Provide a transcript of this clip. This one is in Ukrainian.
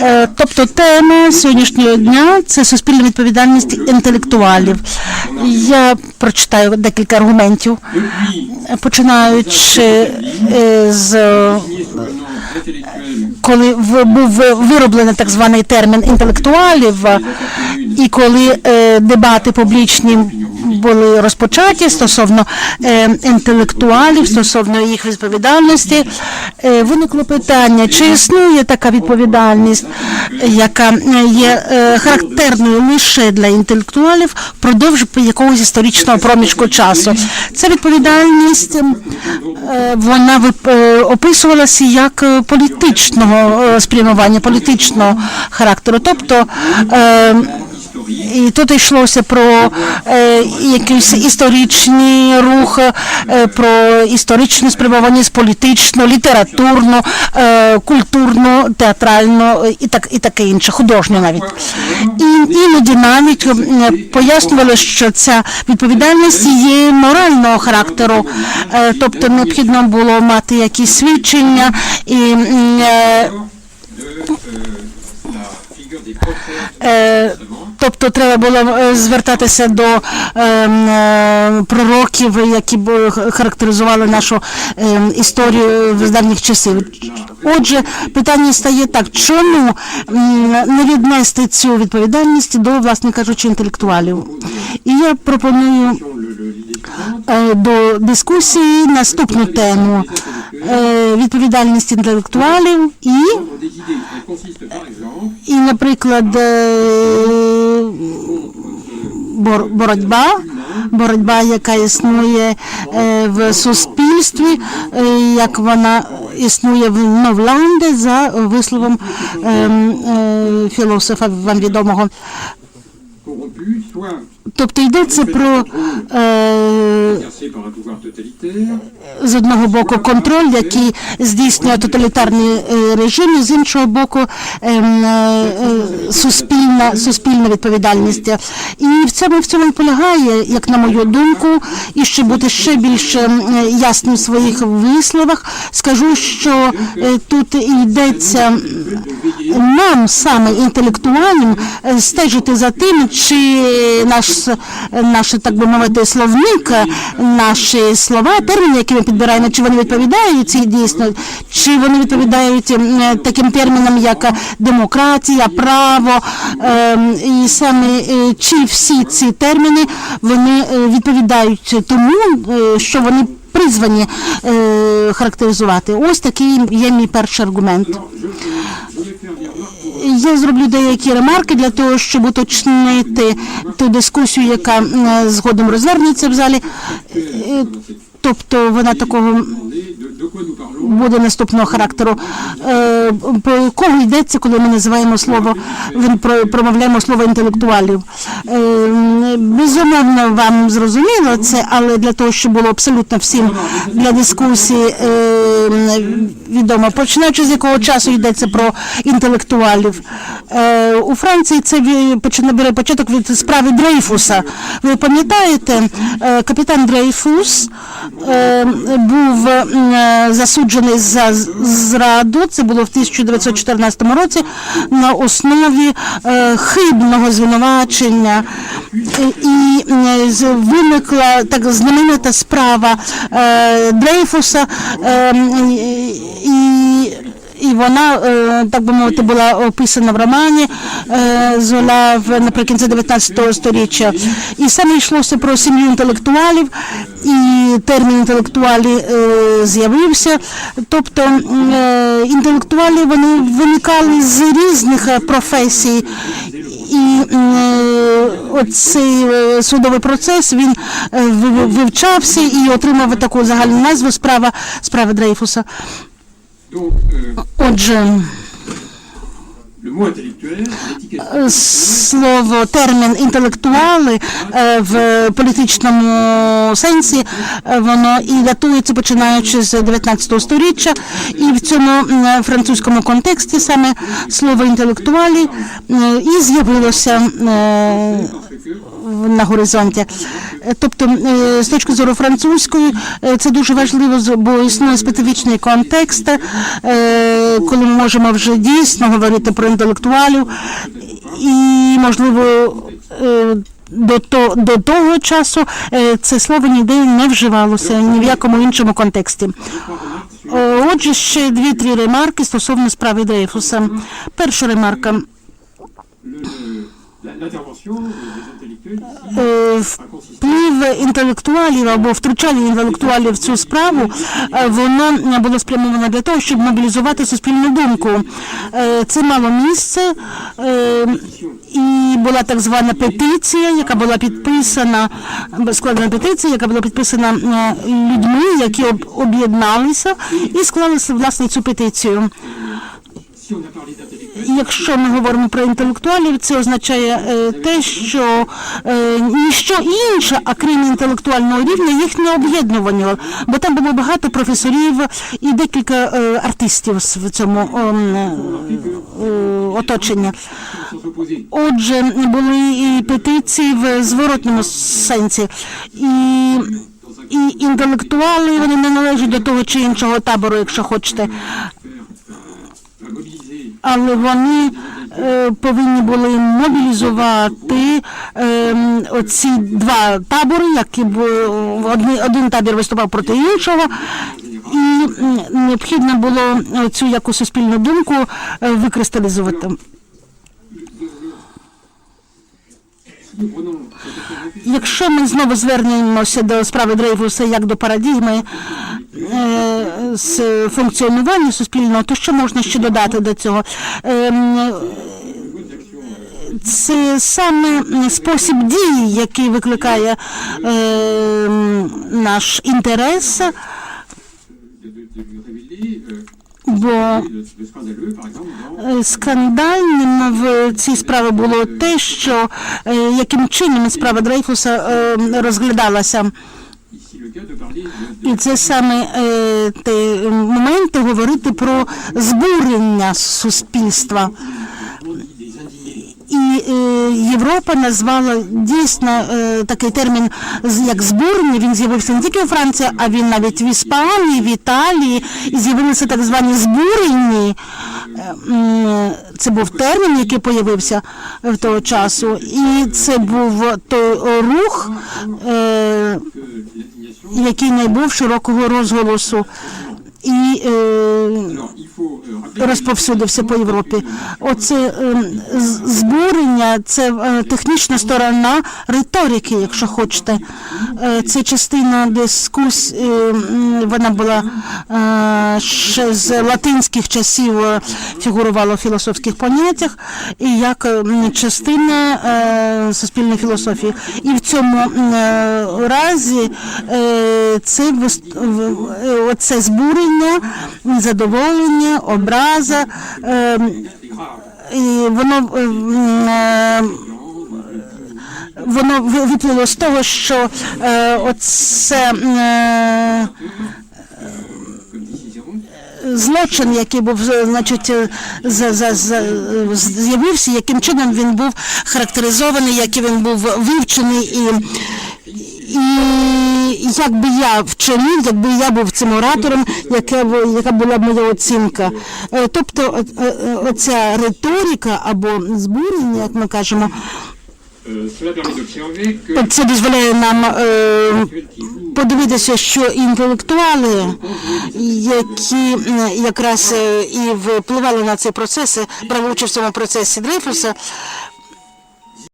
Е, Тобто тема сьогоднішнього дня це суспільна відповідальність інтелектуалів. Я прочитаю декілька аргументів, починаючи е, з коли був вироблений так званий термін інтелектуалів, і коли е, дебати публічні були розпочаті стосовно е, інтелектуалів, стосовно їх відповідальності, е, виникло питання, чи існує така відповідальність, яка е, є характерною лише для інтелектуалів впродовж якогось історичного проміжку часу. Ця відповідальність вона описувалася як політичного спрямування, політичного характеру. Тобто і тут йшлося про е, якийсь історичний рух, е, про історичну спрямованість, політичну, літературну, е, культурну, театральну е, і так і таке інше, художню навіть. І іноді навіть е, пояснювали, що ця відповідальність є морального характеру, е, тобто необхідно було мати якісь свідчення і. е, Е, Тобто треба було е, звертатися до ем, е, пророків, які б характеризували нашу ем, історію з давніх часів. Отже, питання стає так: чому не віднести цю відповідальність до, власне кажучи, інтелектуалів? І я пропоную е, до дискусії наступну тему відповідальність інтелектуалів і і, наприклад, е, боротьба, боротьба, яка існує е, в суспільстві, е, як вона існує в Новланде за висловом е, е, філософа вам відомого. Тобто йдеться про е, з одного боку контроль, який здійснює тоталітарний е, режим, і з іншого боку ем, е, е, суспільна, суспільна відповідальність. І в цьому в цьому і полягає, як на мою думку, і щоб бути ще більш ем, ясним в своїх висловах, скажу, що е, тут йдеться нам саме інтелектуальним е, стежити за тим, чи наш наш, так би мовити, словник, наші слова, терміни, які ми підбираємо, чи вони відповідають цій дійсно, чи вони відповідають таким термінам, як демократія, право, ем, і саме е, чи всі ці терміни вони е, відповідають тому, е, що вони призвані характеризувати. Ось такий є мій перший аргумент. Я зроблю деякі ремарки для того, щоб уточнити ту дискусію, яка згодом розвернеться в залі. Е, Тобто вона такого буде наступного характеру. Е, Про кого йдеться, коли ми називаємо слово, про- промовляємо слово інтелектуалів? Е, Безумовно, вам зрозуміло це, але для того, щоб було абсолютно всім для дискусії е, відомо, починаючи з якого часу йдеться про інтелектуалів. У Франції це бере початок від справи Дрейфуса. Ви пам'ятаєте, капітан Дрейфус був засуджений за зраду. Це було в 1914 році на основі е, хибного звинувачення. І е, виникла так знаменита справа е, Дрейфуса. е, і і вона, е, так би мовити, була описана в романі е, Зола в наприкінці 19 століття. І саме йшлося про сім'ю інтелектуалів, і термін інтелектуалі е, з'явився. Тобто інтелектуалі вони виникали з різних професій. І оцей судовий процес він вивчався і отримав таку загальну назву справа справа Дрейфуса. Euh, Отже, слово термін інтелектуали е, в політичному сенсі е, воно і датується починаючи з 19 століття, і в цьому французькому контексті саме слово інтелектуалі е, і з'явилося на горизонті. Тобто, з точки зору французької, це дуже важливо, бо існує специфічний контекст, коли ми можемо вже дійсно говорити про інтелектуалів, і можливо. е, До, то, до того часу е, це слово ніде не вживалося ні в якому іншому контексті. Е, Отже, ще дві-три ремарки стосовно справи Дрейфуса. Перша ремарка. Вплив інтелектуалів або втручання інтелектуалів в цю справу, е, воно було спрямовано для того, щоб мобілізувати суспільну думку. Е, Це мало місце, е, і була так звана петиція, яка була підписана, складена петиція, яка була підписана е, людьми, які об- об'єдналися і склали власне цю петицію. Якщо ми говоримо про інтелектуалів, це означає е, те, що е, ніщо інше, а крім інтелектуального рівня, їх не об'єднувало, бо там було багато професорів і декілька е, артистів в цьому ем, оточенні. Отже, були і петиції в зворотному сенсі. І, і інтелектуали вони не належать до того чи іншого табору, якщо хочете. Але вони е, повинні були мобілізувати е, оці два табори, які б один, один табір виступав проти іншого, і необхідно було цю яку суспільну думку е, викристалізувати. Якщо ми знову звернемося до справи Дрейфуса як до парадігми е, з функціонування суспільного, то що можна ще додати до цього? Ем, це саме спосіб дії, який викликає е, наш інтерес, бо е, скандальним в цій справі було те, що е, яким чином справа Дрейфуса е, розглядалася. І це саме те моменти говорити про збурення суспільства. І е, Європа назвала дійсно е, такий термін як збурення. Він з'явився не тільки у Франції, а він навіть в Іспанії, в Італії. І з'явилися так звані збурені. Е, Це був термін, який появився в того часу. І це був той рух, який не був широкого розголосу. І е, розповсюдився по Європі. Оце ем, збурення, це е, технічна сторона риторики, якщо хочете. Е, Це частина дискусії, вона була ще з латинських часів фігурувала в філософських поняттях, і як частина суспільної філософії. І в цьому разі це оце збурення, задоволення, образа. е, І воно е, е, воно виплило з того, що е, оце злочин, який був значить, з'явився, яким чином він був характеризований, який він був вивчений і. І якби я вчинив, якби я був цим оратором, яка, яка була б моя оцінка. Е, Тобто е, оця риторика або збурення, як ми кажемо, це дозволяє нам е, подивитися, що інтелектуали, які е, якраз е, і впливали на цей процес, брали участь в цьому процесі Дрейфуса,